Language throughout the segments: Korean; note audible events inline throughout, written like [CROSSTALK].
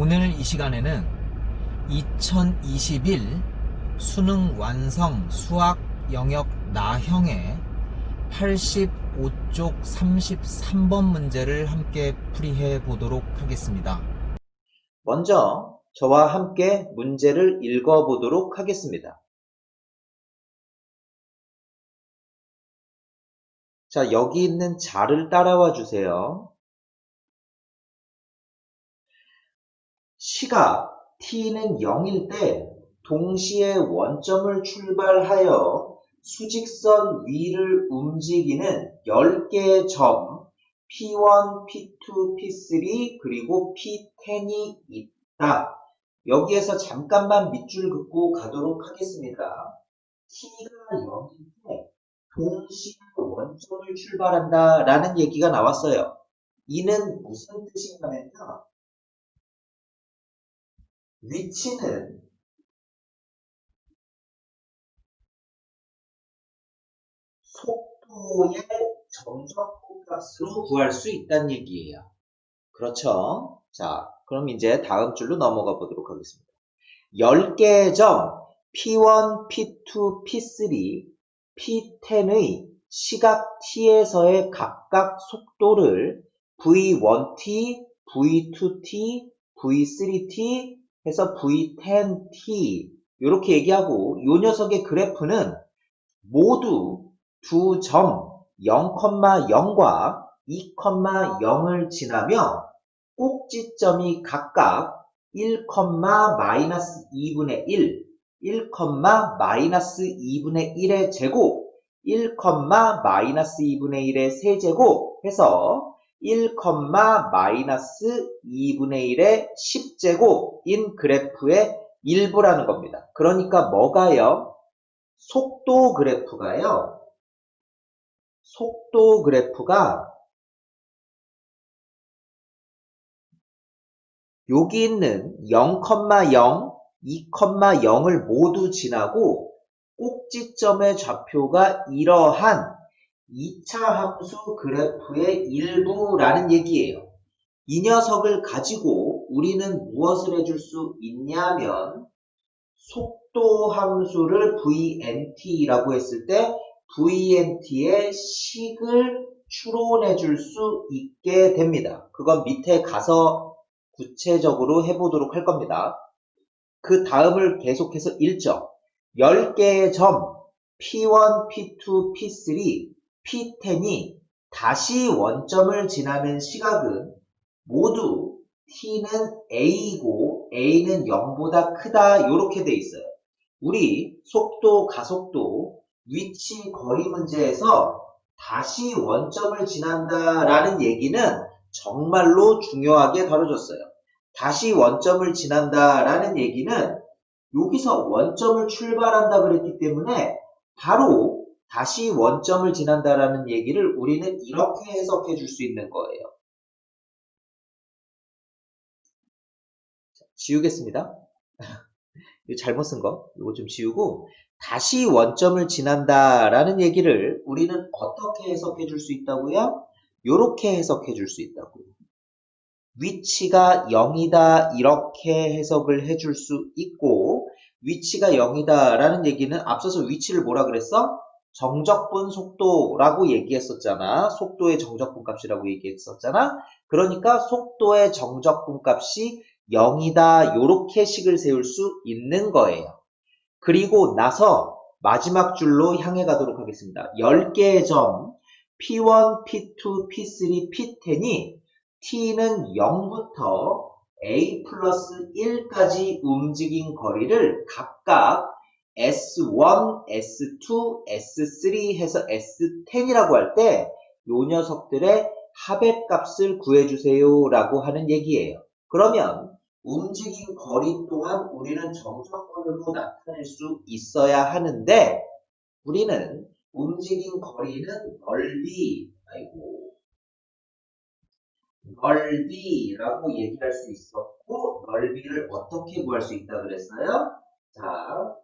오늘 이 시간에는 2021 수능 완성 수학 영역 나형의 85쪽 33번 문제를 함께 풀이해 보도록 하겠습니다. 먼저 저와 함께 문제를 읽어 보도록 하겠습니다. 자, 여기 있는 자를 따라와 주세요. 시각 t는 0일 때 동시에 원점을 출발하여 수직선 위를 움직이는 10개의 점 P1, P2, P3 그리고 P10이 있다. 여기에서 잠깐만 밑줄 긋고 가도록 하겠습니다. T가 0일 때 동시에 원점을 출발한다 라는 얘기가 나왔어요. 이는 무슨 뜻인가면요. 위치는 속도의 정적분 값으로 구할 수 있다는 얘기예요. 그렇죠? 자, 그럼 이제 다음 줄로 넘어가 보도록 하겠습니다. 10개의 점 P1, P2, P3, P10의 시각 t에서의 각각 속도를 V1t, V2t, V3t 해서 V10t 이렇게 얘기하고 이 녀석의 그래프는 모두 두 점 0,0과 2,0을 지나며 꼭지점이 각각 1, 2분의 1, 1, 마이너스 2분의 1의 제곱, 1, 마이너스 2분의 1의 세제곱 해서 1, 마이너스 2분의 1의 10제곱인 그래프의 일부라는 겁니다. 그러니까 뭐가요? 속도 그래프가요. 속도 그래프가 여기 있는 0,0, 2,0을 모두 지나고 꼭지점의 좌표가 이러한 2차 함수 그래프의 일부라는 얘기예요. 이 녀석을 가지고 우리는 무엇을 해줄 수 있냐면 속도 함수를 vnt라고 했을 때 vnt의 식을 추론해 줄 수 있게 됩니다. 그건 밑에 가서 구체적으로 해보도록 할 겁니다. 그 다음을 계속해서 읽죠. 10개의 점 P1, P2, P3, P10이 다시 원점을 지나는 시각은 모두 T는 A이고 A는 0보다 크다 이렇게 돼 있어요. 우리 속도, 가속도, 위치, 거리 문제에서 다시 원점을 지난다라는 얘기는 정말로 중요하게 다뤄졌어요. 다시 원점을 지난다라는 얘기는 여기서 원점을 출발한다 그랬기 때문에 바로 다시 원점을 지난다라는 얘기를 우리는 이렇게 해석해 줄 수 있는 거예요. 자, 지우겠습니다. [LAUGHS] 잘못 쓴 거, 이거 좀 지우고 다시 원점을 지난다라는 얘기를 우리는 어떻게 해석해 줄 수 있다고요? 이렇게 해석해 줄 수 있다고요. 위치가 0이다 이렇게 해석을 해 줄 수 있고 위치가 0이다 라는 얘기는 앞서서 위치를 뭐라 그랬어? 정적분 속도라고 얘기했었잖아. 속도의 정적분 값이라고 얘기했었잖아. 그러니까 속도의 정적분 값이 0이다 요렇게 식을 세울 수 있는 거예요. 그리고 나서 마지막 줄로 향해 가도록 하겠습니다. 10개의 점 P1, P2, P3, P10이 t는 0부터 a 플러스 1까지 움직인 거리를 각각 s1, s2, s3 해서 s10이라고 할 때 요 녀석들의 합의 값을 구해주세요 라고 하는 얘기예요. 그러면 움직인 거리 또한 우리는 정적분으로 나타낼 수 있어야 하는데 우리는 움직인 거리는 넓이 아이고 넓이라고 얘기할 수 있었고 넓이를 어떻게 구할 수 있다 그랬어요? 자,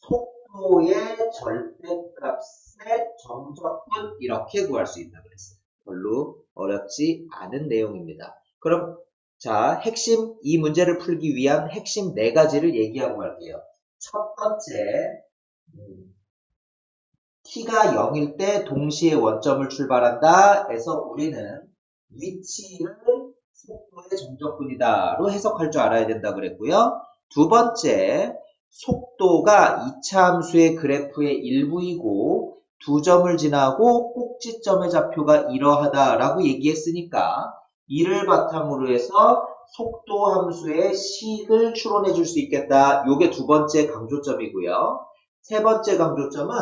속도의 절대값의 정적분 이렇게 구할 수 있다 그랬어요. 별로 어렵지 않은 내용입니다. 그럼 자, 핵심, 이 문제를 풀기 위한 핵심 네 가지를 얘기하고 갈게요. 첫 번째, 음, t가 0일 때 동시에 원점을 출발한다 해서 우리는 위치를 속도의 정적분이다로 해석할 줄 알아야 된다 그랬고요. 두 번째, 속도가 이차 함수의 그래프의 일부이고 두 점을 지나고 꼭지점의 좌표가 이러하다라고 얘기했으니까 이를 바탕으로 해서 속도 함수의 식을 추론해 줄 수 있겠다. 요게 두 번째 강조점이고요. 세 번째 강조점은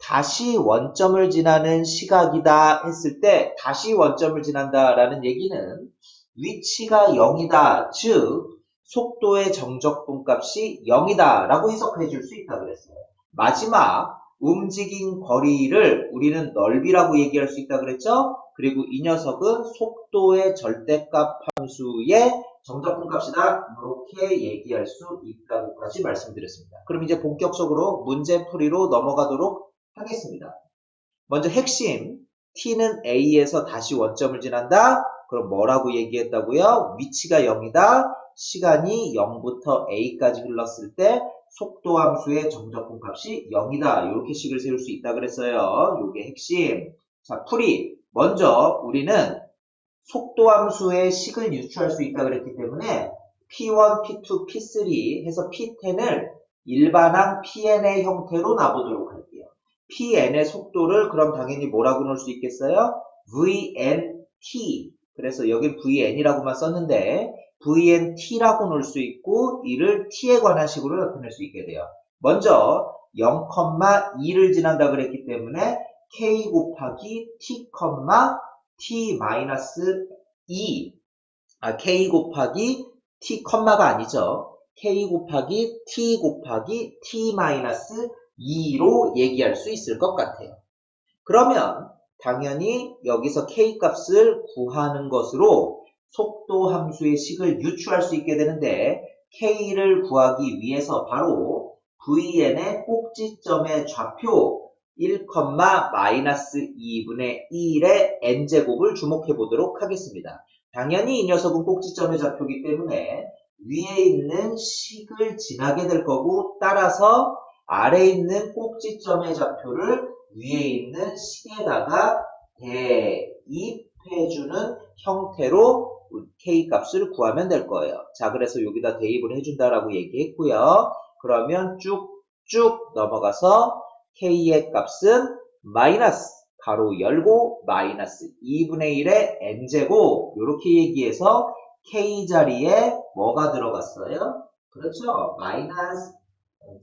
다시 원점을 지나는 시각이다 했을 때 다시 원점을 지난다라는 얘기는 위치가 0이다. 즉 속도의 정적 분 값이 0이다 라고 해석해 줄 수 있다 그랬어요. 마지막 움직인 거리를 우리는 넓이라고 얘기할 수 있다 그랬죠? 그리고 이 녀석은 속도의 절대값 함수의 정적 분 값이다. 이렇게 얘기할 수 있다고까지 말씀드렸습니다. 그럼 이제 본격적으로 문제 풀이로 넘어가도록 하겠습니다. 먼저 핵심 t는 a에서 다시 원점을 지난다. 그럼 뭐라고 얘기했다고요? 위치가 0이다. 시간이 0부터 a까지 흘렀을 때 속도 함수의 정적분 값이 0이다. 이렇게 식을 세울 수 있다 그랬어요. 이게 핵심. 자, 풀이. 먼저 우리는 속도 함수의 식을 유추할 수 있다 그랬기 때문에 P1, P2, P3 해서 P10을 일반항 PN의 형태로 놔보도록 할게요. PN의 속도를 그럼 당연히 뭐라고 넣을 수 있겠어요? VNT. 그래서 여기 VN이라고만 썼는데 VNT라고 넣을 수 있고 이를 T에 관한 식으로 나타낼 수 있게 돼요. 먼저 0,2를 지난다 그랬기 때문에 K 곱하기 T, T 마이너스 2 아, K 곱하기 T, 가 아니죠. K 곱하기 T 곱하기 T 마이너스 2로 얘기할 수 있을 것 같아요. 그러면 당연히 여기서 K 값을 구하는 것으로 속도 함수의 식을 유추할 수 있게 되는데 K를 구하기 위해서 바로 VN의 꼭지점의 좌표 1, 마이너스 2분의 1의 n제곱을 주목해 보도록 하겠습니다. 당연히 이 녀석은 꼭지점의 좌표이기 때문에 위에 있는 식을 지나게 될 거고 따라서 아래에 있는 꼭지점의 좌표를 위에 있는 식에다가 대입해주는 형태로 k 값을 구하면 될 거예요. 자, 그래서 여기다 대입을 해준다라고 얘기했고요. 그러면 쭉쭉 넘어가서 k의 값은 마이너스 가로 열고 마이너스 2분의 1의 n제곱 이렇게 얘기해서 k 자리에 뭐가 들어갔어요? 그렇죠. 마이너스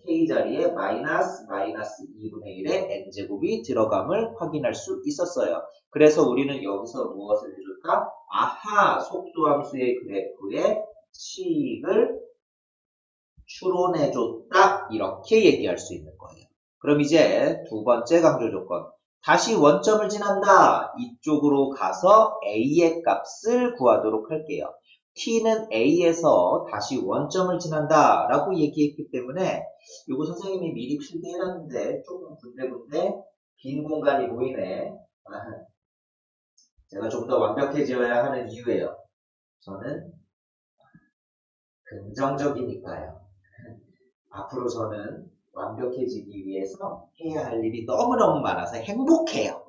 k 자리에 마이너스 마이너스 2분의 1의 n제곱이 들어감을 확인할 수 있었어요. 그래서 우리는 여기서 무엇을 해줄까? 아하 속도함수의 그래프의 식을 추론해줬다 이렇게 얘기할 수 있는 거예요. 그럼 이제 두 번째 강조 조건 다시 원점을 지난다 이쪽으로 가서 a의 값을 구하도록 할게요. T는 a에서 다시 원점을 지난다 라고 얘기했기 때문에 이거 선생님이 미리 필기해놨는데 조금 군데군데 빈 공간이 보이네. 아, 제가 좀 더 완벽해져야 하는 이유예요. 저는 긍정적이니까요. 앞으로 저는 완벽해지기 위해서 해야 할 일이 너무너무 많아서 행복해요.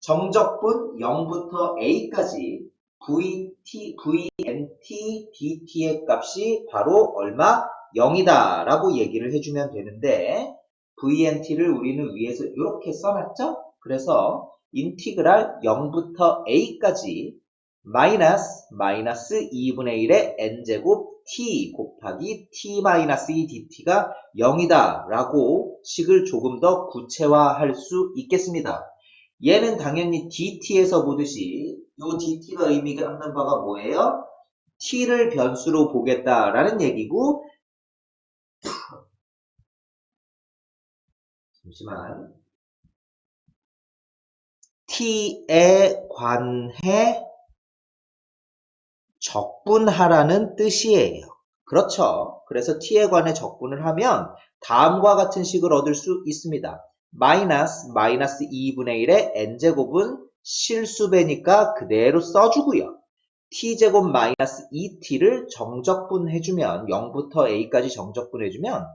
정적분 0부터 a까지 VT, VNT, DT의 값이 바로 얼마? 0이다 라고 얘기를 해주면 되는데 VNT를 우리는 위에서 이렇게 써놨죠? 그래서 인티그랄 0부터 a까지 마이너스 마이너스 2분의 1의 n제곱 t 곱하기 t 마이너스 2 dt가 0이다 라고 식을 조금 더 구체화할 수 있겠습니다. 얘는 당연히 dt에서 보듯이 이 dt가 의미가 하는 바가 뭐예요? t를 변수로 보겠다라는 얘기고 [CLEARS THROAT] 잠시만 t에 관해 적분하라는 뜻이에요. 그렇죠. 그래서 t에 관해 적분을 하면 다음과 같은 식을 얻을 수 있습니다. 마이너스 마이너스 2분의 1의 n제곱은 실수배니까 그대로 써주고요. t제곱 마이너스 2t를 정적분 해주면 0부터 a까지 정적분 해주면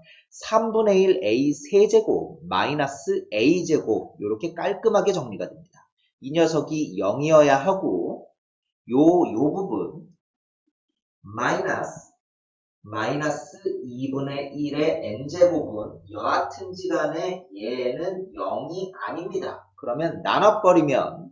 3분의 1 a 세제곱 마이너스 a제곱 이렇게 깔끔하게 정리가 됩니다. 이 녀석이 0이어야 하고 요, 요 부분 마이너스 마이너스 2분의 1의 n제곱은 여하튼 지간에 얘는 0이 아닙니다. 그러면 나눠버리면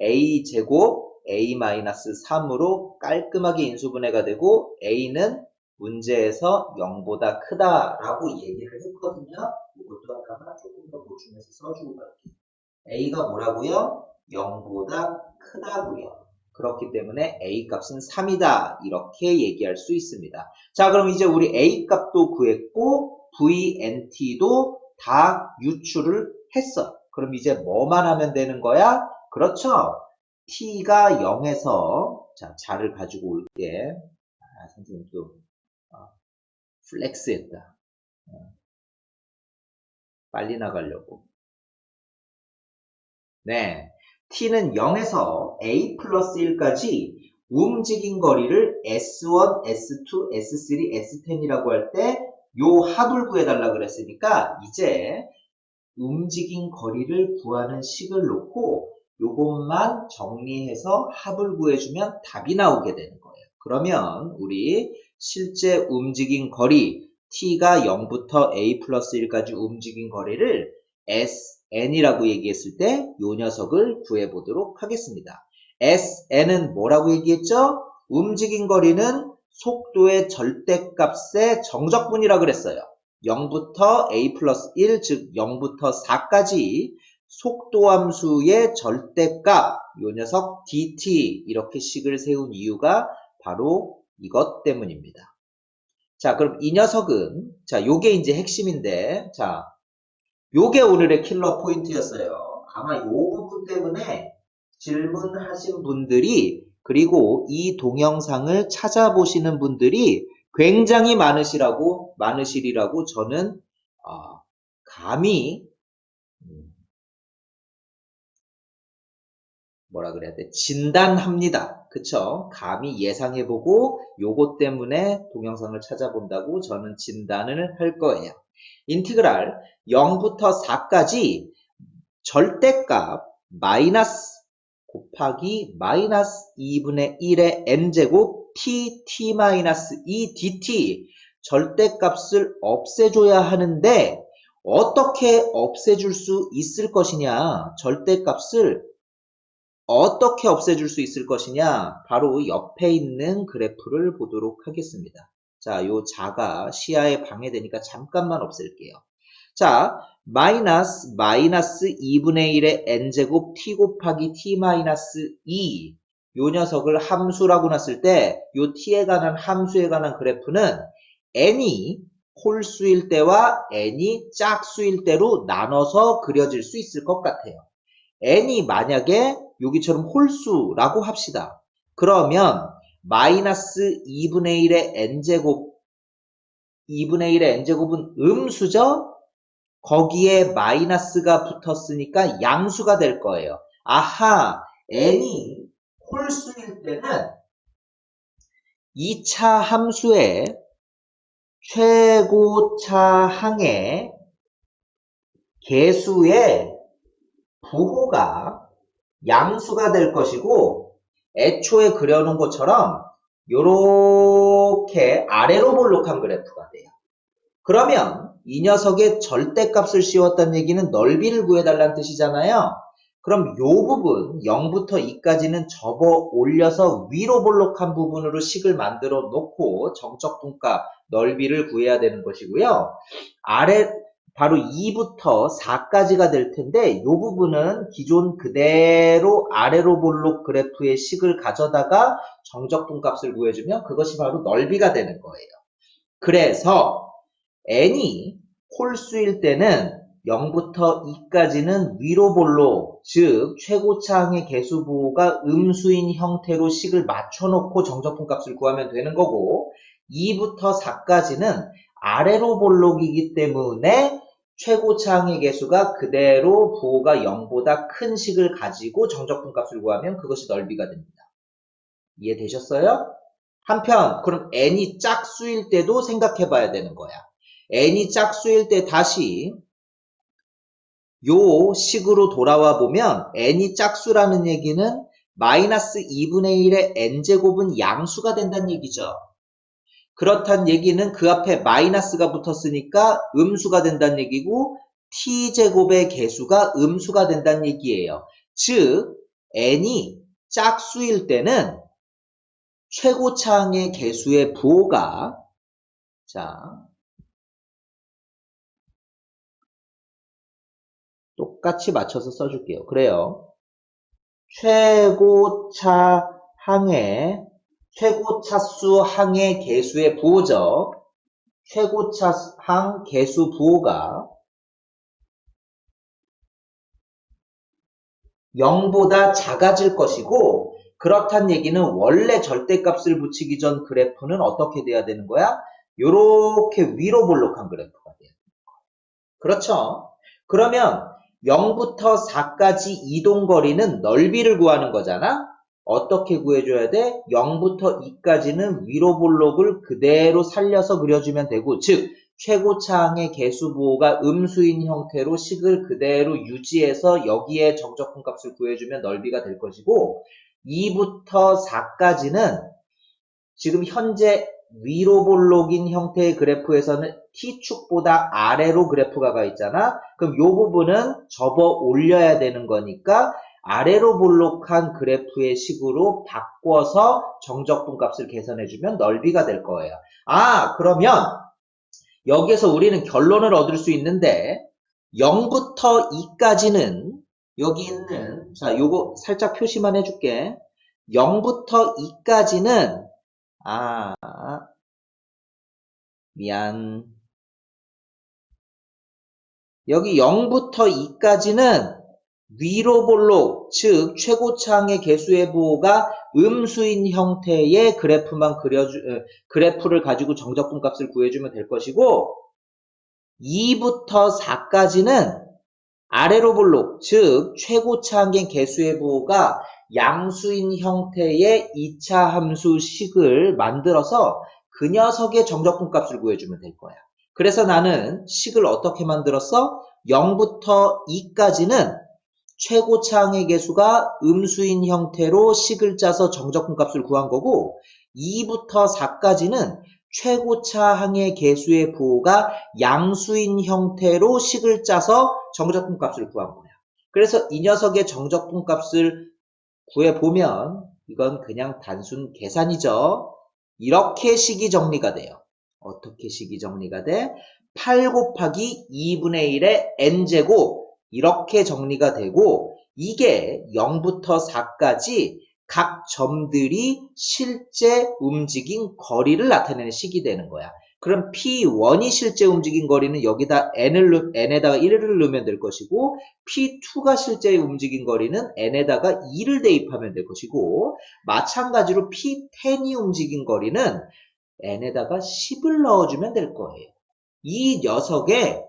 a제곱 a-3으로 깔끔하게 인수분해가 되고 a는 문제에서 0보다 크다라고 얘기를 했거든요. 이것도 아까 조금 더 보충해서 써주고 갈게요. a가 뭐라고요? 0보다 크다고요. 그렇기 때문에 a 값은 3이다 이렇게 얘기할 수 있습니다. 자 그럼 이제 우리 a 값도 구했고 vnt도 다 유출을 했어. 그럼 이제 뭐만 하면 되는 거야? 그렇죠. t가 0에서 자 자를 가지고 올게. 아, 선생님 또 어, 플렉스 했다. 어. 빨리 나가려고. 네. t는 0에서 a 플러스 1까지 움직인 거리를 s1, s2, s3, s10이라고 할 때요 합을 구해달라 그랬으니까 이제 움직인 거리를 구하는 식을 놓고 요것만 정리해서 합을 구해주면 답이 나오게 되는 거예요. 그러면 우리 실제 움직인 거리 t가 0부터 a 플러스 1까지 움직인 거리를 sn이라고 얘기했을 때 요 녀석을 구해보도록 하겠습니다. sn은 뭐라고 얘기했죠? 움직인 거리는 속도의 절대값의 정적분이라 그랬어요. 0부터 a 플러스 1, 즉 0부터 4까지 속도함수의 절대값, 요 녀석 dt 이렇게 식을 세운 이유가 바로 이것 때문입니다. 자, 그럼 이 녀석은 자, 요게 이제 핵심인데 자, 요게 오늘의 킬러 포인트였어요. 아마 요 부분 때문에 질문하신 분들이 그리고 이 동영상을 찾아보시는 분들이 굉장히 많으시라고 많으시리라고 저는 어, 감히 뭐라 그래야 돼 진단합니다. 그쵸? 감히 예상해보고 요것 때문에 동영상을 찾아본다고 저는 진단을 할 거예요. 인티그랄 0부터 4까지 절대값 마이너스 곱하기 마이너스 2분의 1의 n제곱 t, t 마이너스 2 dt 절대값을 없애줘야 하는데 어떻게 없애줄 수 있을 것이냐 절대값을 어떻게 없애줄 수 있을 것이냐 바로 옆에 있는 그래프를 보도록 하겠습니다. 자, 요 자가 시야에 방해되니까 잠깐만 없앨게요. 자, 마이너스 마이너스 2분의 1의 n제곱 t 곱하기 t 마이너스 2. 요 녀석을 함수라고 놨을 때 요 t에 관한 함수에 관한 그래프는 n이 홀수일 때와 n이 짝수일 때로 나눠서 그려질 수 있을 것 같아요. n이 만약에 여기처럼 홀수라고 합시다. 그러면 마이너스 2분의 1의 n제곱 2분의 1의 n제곱은 음수죠? 거기에 마이너스가 붙었으니까 양수가 될 거예요. 아하, n이 홀수일 때는 2차 함수의 최고차 항의 개수의 부호가 양수가 될 것이고 애초에 그려놓은 것처럼 이렇게 아래로 볼록한 그래프가 돼요. 그러면 이 녀석의 절대값을 씌웠다는 얘기는 넓이를 구해달라는 뜻이잖아요. 그럼 이 부분 0부터 2까지는 접어 올려서 위로 볼록한 부분으로 식을 만들어 놓고 정적 분값 넓이를 구해야 되는 것이고요. 아래 바로 2부터 4까지가 될 텐데 이 부분은 기존 그대로 아래로 볼록 그래프의 식을 가져다가 정적분 값을 구해주면 그것이 바로 넓이가 되는 거예요. 그래서 n이 홀수일 때는 0부터 2까지는 위로 볼록, 즉 최고차항의 개수 부호가 음수인 형태로 식을 맞춰놓고 정적분 값을 구하면 되는 거고 2부터 4까지는 아래로 볼록이기 때문에 최고차항의 개수가 그대로 부호가 0보다 큰 식을 가지고 정적분 값을 구하면 그것이 넓이가 됩니다. 이해되셨어요? 한편 그럼 n이 짝수일 때도 생각해 봐야 되는 거야. n이 짝수일 때 다시 요 식으로 돌아와 보면 n이 짝수라는 얘기는 마이너스 2분의 1의 n제곱은 양수가 된다는 얘기죠. 그렇단 얘기는 그 앞에 마이너스가 붙었으니까 음수가 된다는 얘기고 t제곱의 개수가 음수가 된다는 얘기예요. 즉 n이 짝수일 때는 최고차항의 개수의 부호가 자 똑같이 맞춰서 써줄게요. 그래요. 최고차 항의 최고 차수 항의 개수의 부호죠. 최고 차 항 개수 부호가 0보다 작아질 것이고 그렇단 얘기는 원래 절대값을 붙이기 전 그래프는 어떻게 돼야 되는 거야? 요렇게 위로 볼록한 그래프가 돼야 되는 거야. 그렇죠? 그러면 0부터 4까지 이동 거리는 넓이를 구하는 거잖아? 어떻게 구해줘야 돼? 0부터 2까지는 위로 볼록을 그대로 살려서 그려주면 되고, 즉, 최고차항의 개수 부호가 음수인 형태로 식을 그대로 유지해서 여기에 정적분 값을 구해주면 넓이가 될 것이고, 2부터 4까지는 지금 현재 위로 볼록인 형태의 그래프에서는 T축보다 아래로 그래프가 가 있잖아. 그럼 이 부분은 접어 올려야 되는 거니까 아래로 볼록한 그래프의 식으로 바꿔서 정적분 값을 계산해주면 넓이가 될 거예요. 아, 그러면 여기에서 우리는 결론을 얻을 수 있는데 0부터 2까지는 여기 있는 자, 요거 살짝 표시만 해줄게. 0부터 2까지는 아, 미안. 여기 0부터 2까지는 위로 볼록, 즉 최고차항의 개수의 부호가 음수인 형태의 그래프만 그려주, 어, 그래프를 가지고 정적분 값을 구해주면 될 것이고 2부터 4까지는 아래로 볼록, 즉 최고차항의 개수의 부호가 양수인 형태의 2차 함수 식을 만들어서 그 녀석의 정적분 값을 구해주면 될 거야. 그래서 나는 식을 어떻게 만들었어? 0부터 2까지는 최고차항의 개수가 음수인 형태로 식을 짜서 정적분 값을 구한 거고 2부터 4까지는 최고차항의 개수의 부호가 양수인 형태로 식을 짜서 정적분 값을 구한 거야. 그래서 이 녀석의 정적분 값을 구해보면 이건 그냥 단순 계산이죠. 이렇게 식이 정리가 돼요. 어떻게 식이 정리가 돼? 8 곱하기 2분의 1의 n제곱 이렇게 정리가 되고 이게 0부터 4까지 각 점들이 실제 움직인 거리를 나타내는 식이 되는 거야. 그럼 P1이 실제 움직인 거리는 여기다 n을 넣- n에다가 1을 넣으면 될 것이고 P2가 실제 움직인 거리는 n에다가 2를 대입하면 될 것이고 마찬가지로 P10이 움직인 거리는 n에다가 10을 넣어주면 될 거예요. 이 녀석의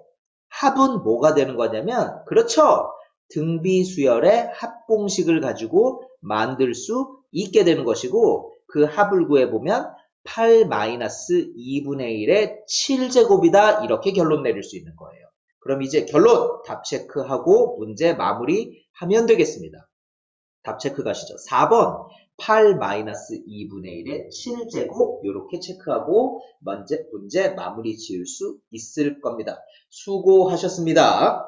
합은 뭐가 되는 거냐면 그렇죠. 등비수열의 합공식을 가지고 만들 수 있게 되는 것이고 그 합을 구해보면 8-2분의 1의 7제곱이다 이렇게 결론 내릴 수 있는 거예요. 그럼 이제 결론 답 체크하고 문제 마무리하면 되겠습니다. 답 체크 가시죠. 4번 8-2분의 1의 7제곱 이렇게 체크하고 문제, 문제 마무리 지을 수 있을 겁니다. 수고하셨습니다.